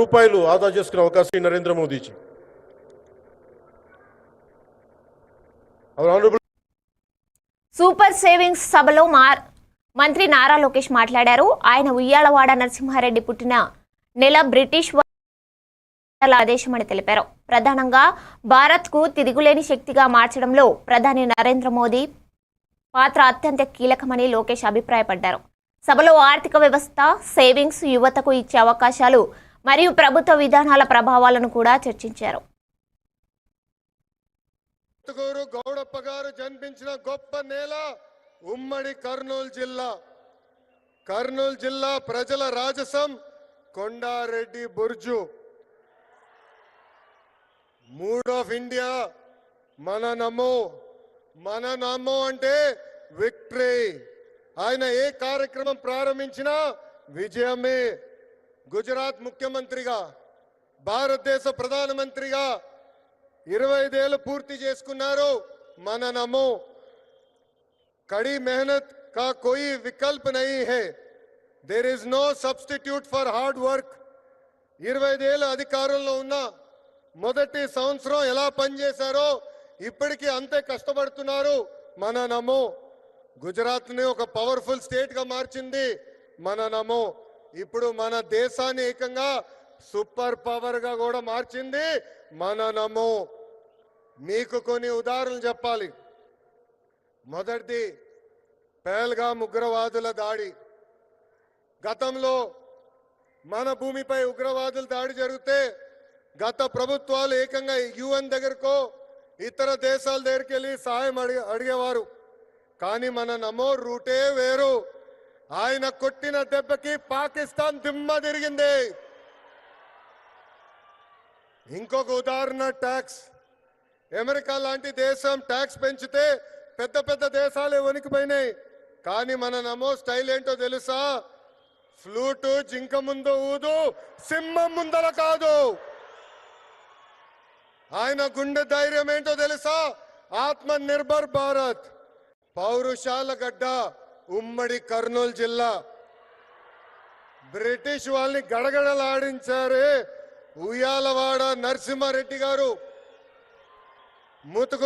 రూపాయలు ఆదా చేసుకునే అవకాశం నరేంద్ర మోదీజీ సూపర్ సేవింగ్స్ సభలో మంత్రి నారా లోకేష్ మాట్లాడారు. ఆయన ఉయ్యాలవాడ నరసింహారెడ్డి పుట్టిన నెల బ్రిటిష్ వారి ఆదేశమని తెలిపారు. ప్రధానంగా భారత్కు తిరుగులేని శక్తిగా మార్చడంలో ప్రధాని నరేంద్ర మోదీ పాత్ర అత్యంత కీలకమని లోకేష్ అభిప్రాయపడ్డారు. సభలో ఆర్థిక వ్యవస్థ సేవింగ్స్ యువతకు ఇచ్చే అవకాశాలు మరియు ప్రభుత్వ విధానాల ప్రభావాలను కూడా చర్చించారు. గౌడప్ప గారు జన్మించిన గొప్ప నేల ఉమ్మడి కర్నూలు జిల్లా. కర్నూలు జిల్లా ప్రజల రాజసం Kondareddy Burju. Mood of India మన నమో మన నమో అంటే విక్టరీ. ఆయన ఏ కార్యక్రమం ప్రారంభించినా విజయమే. గుజరాత్ ముఖ్యమంత్రిగా భారతదేశ ప్రధానమంత్రిగా ఇరవై ఐదేళ్ళు పూర్తి చేసుకున్నారు. మన నమో కడి మెహనత్ కా కోయి వికల్ప్ నహీ హే. There is no substitute for hard work ఇరవై ఐదేళ్ళు అధికారంలో ఉన్న మొదటి సంవత్సరం ఎలా పనిచేశారో ఇప్పటికీ అంతే కష్టపడుతున్నారు. మన నమో గుజరాత్ని ఒక పవర్ఫుల్ స్టేట్గా మార్చింది. మన నమో ఇప్పుడు మన దేశాన్ని ఏకంగా సూపర్ పవర్గా కూడా మార్చింది మన నమో. మీకు కొన్ని ఉదాహరణలు చెప్పాలి. మొదటిది పేల్గాం ఉగ్రవాదుల దాడి. గతంలో మన భూమిపై ఉగ్రవాదుల దాడి జరిగితే గత ప్రభుత్వాలు ఏకంగా యుఎన్ దగ్గరకో ఇతర దేశాల దగ్గరికి వెళ్ళి సహాయం అడిగేవారు. కానీ మన నమో రూటే వేరు. ఆయన కొట్టిన దెబ్బకి పాకిస్తాన్ దిమ్మ తిరిగింది. ఇంకొక ఉదాహరణ ట్యాక్స్. అమెరికా లాంటి దేశం ట్యాక్స్ పెంచితే పెద్ద పెద్ద దేశాలే వణికిపోయినాయి. కానీ మన నమో స్టైల్ ఏంటో తెలుసా? ఫ్లూటు జింక ముందు ఊదు సింహం ముందర కాదు. ఆయన గుండె ధైర్యం ఏంటో తెలుసా? ఆత్మ నిర్భర్ భారత్. పౌరుషాల గడ్డ. ఉమ్మడి కర్నూలు జిల్లా బ్రిటిష్ వాళ్ళని గడగడలాడించారే ఉయ్యాలవాడ నరసింహారెడ్డి గారు. ముతుకు